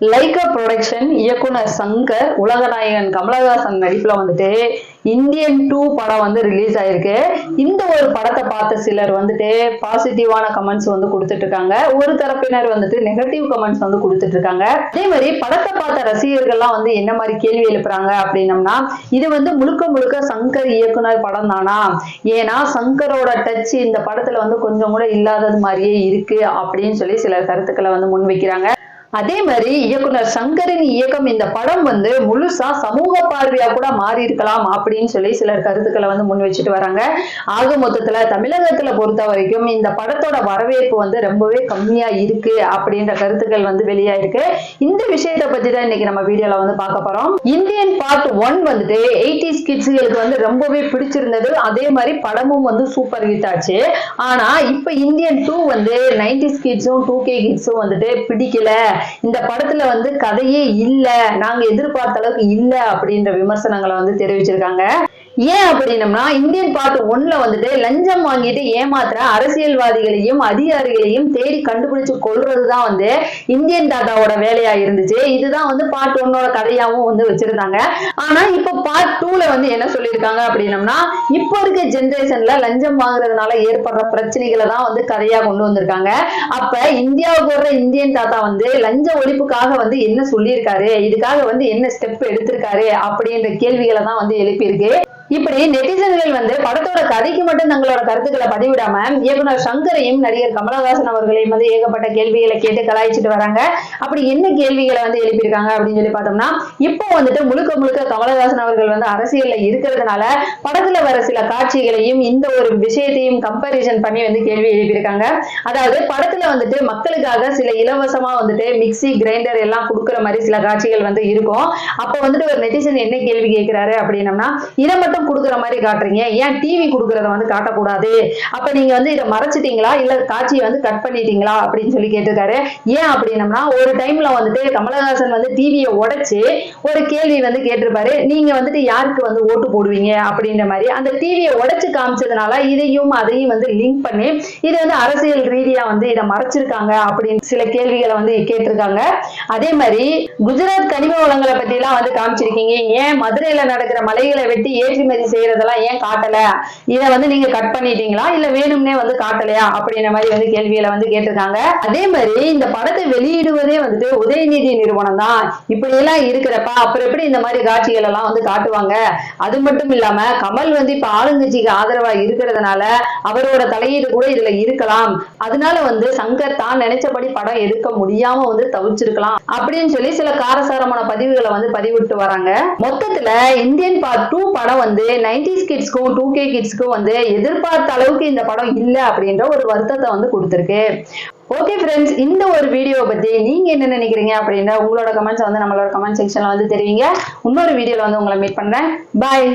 Lyca production இயக்குனர் சங்கர் உலகநாயகன் கமலஹாசன் நடிப்புல வந்துட்டு இந்தியன் டூ படம் வந்து ரிலீஸ் ஆயிருக்கு. இந்த ஒரு படத்தை பார்த்த சிலர் வந்துட்டு பாசிட்டிவான கமெண்ட்ஸ் வந்து கொடுத்துட்டு இருக்காங்க ஒரு தரப்பினர் வந்துட்டு நெகட்டிவ் கமெண்ட்ஸ் வந்து கொடுத்துட்டு இருக்காங்க அதே மாதிரி படத்தை பார்த்த ரசிகர்கள்லாம் வந்து என்ன மாதிரி கேள்வி எழுப்புறாங்க அப்படின்னம்னா இது வந்து முழுக்க முழுக்க சங்கர் இயக்குனர் படம் தானா? ஏன்னா சங்கரோட டச் இந்த படத்துல வந்து கொஞ்சம் கூட இல்லாதது மாதிரியே இருக்கு அப்படின்னு சொல்லி சில கருத்துக்களை வந்து முன்வைக்கிறாங்க. அதே மாதிரி இயக்குனர் சங்கரின் இயக்கம் இந்த படம் வந்து முழுசா சமூக பார்வையா கூட மாறி இருக்கலாம் அப்படின்னு சொல்லி சிலர் கருத்துக்களை வந்து முன் வச்சுட்டு வராங்க. ஆக மொத்தத்துல தமிழகத்துல பொறுத்த வரைக்கும் இந்த படத்தோட வரவேற்பு வந்து ரொம்பவே கம்மியா இருக்கு அப்படின்ற கருத்துக்கள் வந்து வெளியாயிருக்கு. இந்த விஷயத்தை பத்தி தான் இன்னைக்கு நம்ம வீடியோல வந்து பார்க்க போறோம். இந்தியன் பார்ட் ஒன் வந்துட்டு எயிட்டி கிட்ஸ்களுக்கு வந்து ரொம்பவே பிடிச்சிருந்தது. அதே மாதிரி படமும் வந்து சூப்பர் ஹிட் ஆச்சு. ஆனா இப்ப இந்தியன் டூ வந்து நைன்டி கிட்ஸும் டூ கே கிட்ஸும் வந்துட்டு பிடிக்கல. இந்த படத்துல வந்து கதையே இல்ல நாங்க எதிர்பார்த்த அளவுக்கு இல்ல அப்படின்ற விமர்சனங்களை வந்து தெரிவிச்சிருக்காங்க. ஏன் அப்படின்னம்னா இந்தியன் பார்ட் ஒன்ல வந்துட்டு லஞ்சம் வாங்கிட்டு ஏமாத்துற அரசியல்வாதிகளையும் அதிகாரிகளையும் தேடி கண்டுபிடிச்சு கொள்றதுதான் வந்து இந்தியன் தாத்தாவோட வேலையா இருந்துச்சு. இதுதான் வந்து பார்ட் ஒன்னோட கதையாவும் வந்து வச்சிருந்தாங்க. ஆனா இப்ப பார்ட் டூல வந்து என்ன சொல்லியிருக்காங்க அப்படின்னம்னா இப்போ இருக்க ஜென்ரேஷன்ல லஞ்சம் வாங்குறதுனால ஏற்படுற பிரச்சனைகளை தான் வந்து கதையா கொண்டு வந்திருக்காங்க. அப்ப இந்தியாவுக்கு வர்ற இந்தியன் தாத்தா வந்து லஞ்ச ஒழிப்புக்காக வந்து என்ன சொல்லியிருக்காரு? இதுக்காக வந்து என்ன ஸ்டெப் எடுத்திருக்காரு? அப்படின்ற கேள்விகளை தான் வந்து எழுப்பியிருக்கு. இப்படி நெட்டிசன்கள் வந்து படத்தோட கதைக்கு மட்டும் தங்களோட கருத்துக்களை பதிவிடாம இயக்குனர் சங்கரையும் நடிகர் கமலஹாசன் அவர்களையும் வந்து ஏகப்பட்ட கேள்விகளை கேட்டு கலாய்ச்சிட்டு வராங்க. அப்படி என்ன கேள்விகளை வந்து எழுப்பியிருக்காங்க அப்படின்னு சொல்லி பார்த்தோம்னா இப்போ வந்துட்டு முழுக்க முழுக்க கமலஹாசன் அவர்கள் வந்து அரசியல்ல இருக்கிறதுனால படத்துல வர சில காட்சிகளையும் இந்த ஒரு விஷயத்தையும் கம்பேரிசன் பண்ணி வந்து கேள்வி எழுப்பியிருக்காங்க. அதாவது படத்துல வந்துட்டு மக்களுக்காக சில இலவசமா வந்துட்டு மிக்சி கிரைண்டர் எல்லாம் கொடுக்குற மாதிரி சில காட்சிகள் வந்து இருக்கும். அப்ப வந்துட்டு ஒரு நெட்டிசன் என்ன கேள்வி கேட்கிறாரு அப்படின்னம்னா இதை மட்டும் கொடுக்குற மாதிரி காட்டுறீங்க. ஏன் டிவி கொடுக்கறத வந்து காட்டக்கூடாது? அப்ப நீங்க வந்து இதை மறைச்சிட்டீங்களா? இல்ல காட்சியை வந்து கட் பண்ணிட்டீங்களா? அப்படின்னு சொல்லி கேட்டிருக்காரு. ஏன் அப்படின்னம்னா ஒரு டைம்ல வந்துட்டு கமலஹாசன் வந்து டிவியை உடைச்சு ஒரு கேள்வி வந்து கேட்டிருப்பாரு. நீங்க வந்துட்டு யாருக்கு வந்து ஓட்டு போடுவீங்க? அப்படின்ற மாதிரி. அந்த டிவியை உடைச்சு காமிச்சதுனால இதையும் அதையும் வந்து லிங்க் பண்ணி இது வந்து அரசியல் ரீதியா வந்து இதை மறைச்சிருக்காங்க அப்படின்னு சில கேள்விகளை வந்து கேட்டிருக்காங்க. அதே மாதிரி குஜராத் கனிம வளங்களை பத்தி எல்லாம் வந்து காமிச்சிருக்கீங்க. ஏன் மதுரையில நடக்கிற மலைகளை வெட்டி ஏற்றி ஏற்றுமதி செய்யறதெல்லாம் ஏன் காட்டல? இதை வந்து நீங்க கட் பண்ணிட்டீங்களா? இல்ல வேணும்னே வந்து காட்டலையா? அப்படின்ற மாதிரி வந்து கேள்வியில வந்து கேட்டிருக்காங்க. அதே மாதிரி இந்த படத்தை வெளியிடுவதே வந்துட்டு உதயநிதி நிறுவனம் தான். இப்படி எல்லாம் இருக்கிறப்ப அப்புறம் எப்படி இந்த மாதிரி காட்சிகள் எல்லாம் வந்து காட்டுவாங்க? அது மட்டும் இல்லாம கமல் வந்து இப்ப ஆளுங்கட்சிக்கு ஆதரவா இருக்கிறதுனால அவரோட தலையீடு கூட இதுல இருக்கலாம். அதனால வந்து சங்கர் தான் நினைச்சபடி படம் எடுக்க முடியாம வந்து தவிச்சிருக்கலாம் அப்படின்னு சொல்லி சில காரசாரமான பதிவுகளை வந்து பதிவிட்டு வராங்க. மொத்தத்துல இந்தியன் பார்ட் டூ படம் வந்து நைன்டிஸ் கிட்ஸ்க்கும் டூ கே கிட்ஸ்க்கும் வந்து எதிர்பார்த்த அளவுக்கு இந்த படம் இல்லை அப்படின்ற ஒரு வருத்தத்தை வந்து கொடுத்துருக்கு. ஓகே ஃப்ரெண்ட்ஸ் இந்த ஒரு வீடியோவை பத்தி நீங்க என்ன நினைக்கிறீங்க அப்படின்ற உங்களோட கமெண்ட்ஸ் வந்து நம்மளோட கமெண்ட் செக்ஷன்ல வந்து தெரிவிங்க. இன்னொரு வீடியோல வந்து உங்களை மீட் பண்றேன். பாய்